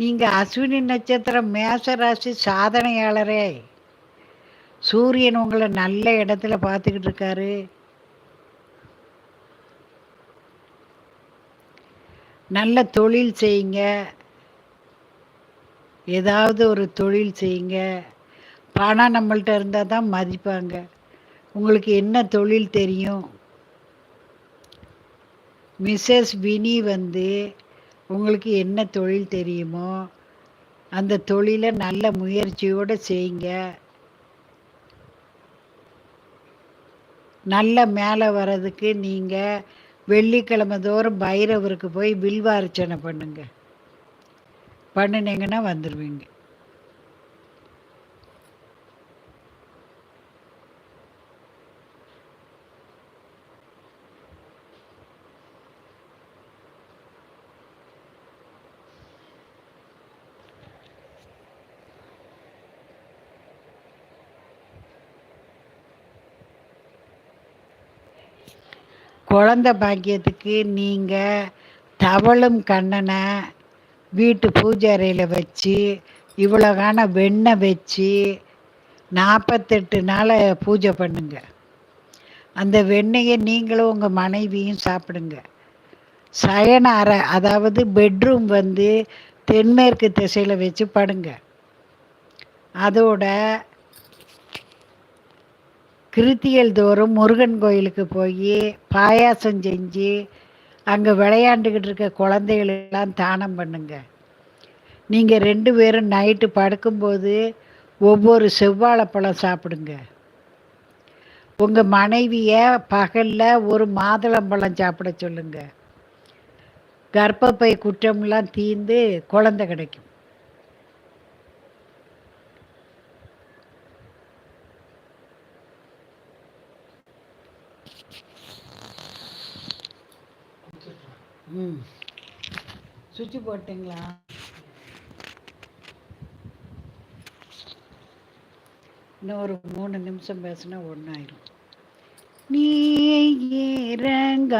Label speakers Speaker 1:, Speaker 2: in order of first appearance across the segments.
Speaker 1: நீங்கள் அஸ்வினி நட்சத்திரம் மேச ராசி சாதனையாளரே. சூரியன் உங்களை நல்ல இடத்துல பார்த்துக்கிட்டு இருக்காரு. நல்ல தொழில் செய்யுங்க. ஏதாவது ஒரு தொழில் செய்யுங்க. பணம் நம்மள்கிட்ட இருந்தால் தான் மதிப்பாங்க. உங்களுக்கு என்ன தொழில் தெரியும்? மிஸ்ஸஸ் வினி வந்து உங்களுக்கு என்ன தொழில் தெரியுமோ அந்த தொழிலை நல்ல முயற்சியோடு செய்யுங்க நல்ல மேலே வர்றதுக்கு நீங்கள் வெள்ளிக்கிழமை தோறும் பைரவருக்கு போய் வில்வார்ச்சனை பண்ணுங்க. பண்ணினீங்கன்னா வந்துடுவீங்க குழந்த பாக்கியத்துக்கு நீங்கள் தவளும் கண்ணனை வீட்டு பூஜை அறையில் வச்சு இவ்வளோ காண வெண்ணெய் வச்சு நாற்பத்தெட்டு நாளை பூஜை பண்ணுங்க. அந்த வெண்ணெயை நீங்களும் உங்கள் மனைவியும் சாப்பிடுங்க. சயன அறை அதாவது பெட்ரூம் வந்து தென்மேற்கு திசையில் வச்சு படுங்க. அதோட கிருத்தியல் தோறும் முருகன் கோயிலுக்கு போய் பாயாசம் செஞ்சு அங்கே விளையாண்டுக்கிட்டு இருக்க குழந்தைகளெல்லாம் தானம் பண்ணுங்க. நீங்கள் ரெண்டு பேரும் நைட்டு படுக்கும்போது ஒவ்வொரு செவ்வாழைப்பழம் சாப்பிடுங்க. உங்கள் மனைவியை பகலில் ஒரு மாதுளம்பழம் சாப்பிட சொல்லுங்கள் கர்ப்பப்பை குற்றம்லாம் தீர்ந்து குழந்தை கிடைக்கும். ம். சுவிட்ச் போட்டிங்களா? இன்னும் ஒரு மூணு நிமிஷம் பேசினா ஒன்றாயிரும் நீ இறங்காயனில்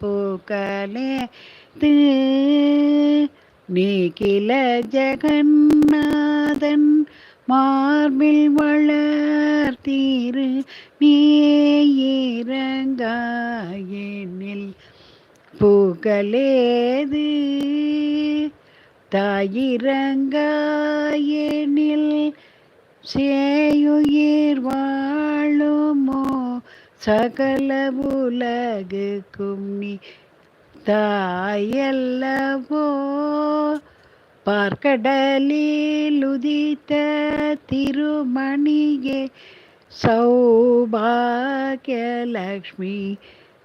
Speaker 1: பூக்கலே து. நீ கில ஜெகநாதன் மார்பில் வளர்த்தீரு நீ இறங்காயனில் புகழேது தாயிரங்காயனில் சேயுயிர் வாழுமோ? சகல உலகுக்கும் நீ தாயல்லவோ? பார்க்கடலில் உதித்த திருமணியே சௌபாகியலக்ஷ்மி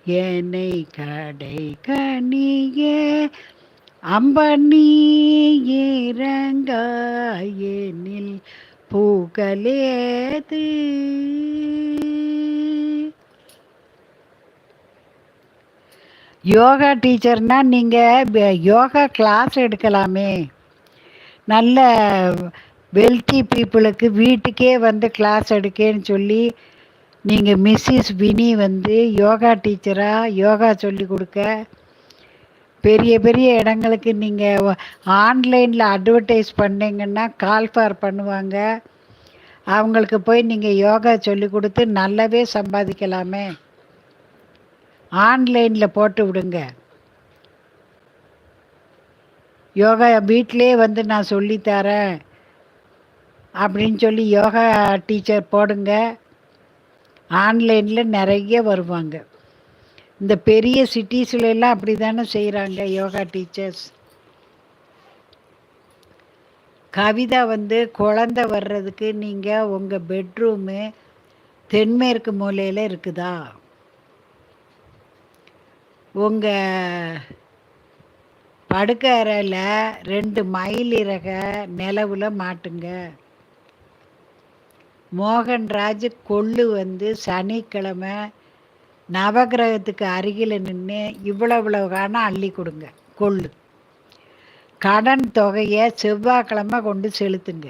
Speaker 1: என்னை கடை கணியே அம்பனி இறங்காயனில் புகழேது. யோகா டீச்சர்னா நீங்கள் யோகா கிளாஸ் எடுக்கலாமே. நல்ல வெல்த்தி பீப்புளுக்கு வீட்டுக்கே வந்து கிளாஸ் எடுக்கேன்னு சொல்லி நீங்கள் மிஸ்ஸஸ் வினி வந்து யோகா டீச்சராக யோகா சொல்லி கொடுக்க. பெரிய பெரிய இடங்களுக்கு நீங்கள் ஆன்லைனில் அட்வர்டைஸ் பண்ணிங்கன்னா கால் ஃபார் பண்ணுவாங்க. அவங்களுக்கு போய் நீங்கள் யோகா சொல்லி கொடுத்து நல்லாவே சம்பாதிக்கலாமே. ஆன்லைனில் போட்டு விடுங்க. யோகா வீட்டிலே வந்து நான் சொல்லித்தரேன் அப்படின்னு சொல்லி யோகா டீச்சர் போடுங்க. ஆன்லைனில் நிறைய வருவாங்க. இந்த பெரிய சிட்டிஸ்ல எல்லாம் அப்படி தானே செய்கிறாங்க யோகா டீச்சர்ஸ். கவிதா வந்து குழந்த வர்றதுக்கு நீங்கள் உங்கள் பெட்ரூமு தென்மேற்கு மூலையில் இருக்குதா? உங்கள் படுக்க அறையில் ரெண்டு மயில் இறக நிலவில் மாட்டுங்க. மோகன்ராஜ் கொள்ளு வந்து சனிக்கிழமை நவகிரகத்துக்கு அருகில் நின்று இவ்வளோ இவ்வளோ காணம் அள்ளி கொடுங்க கொள்ளு. கடன் தொகையை செவ்வாய்க்கிழமை கொண்டு செலுத்துங்க.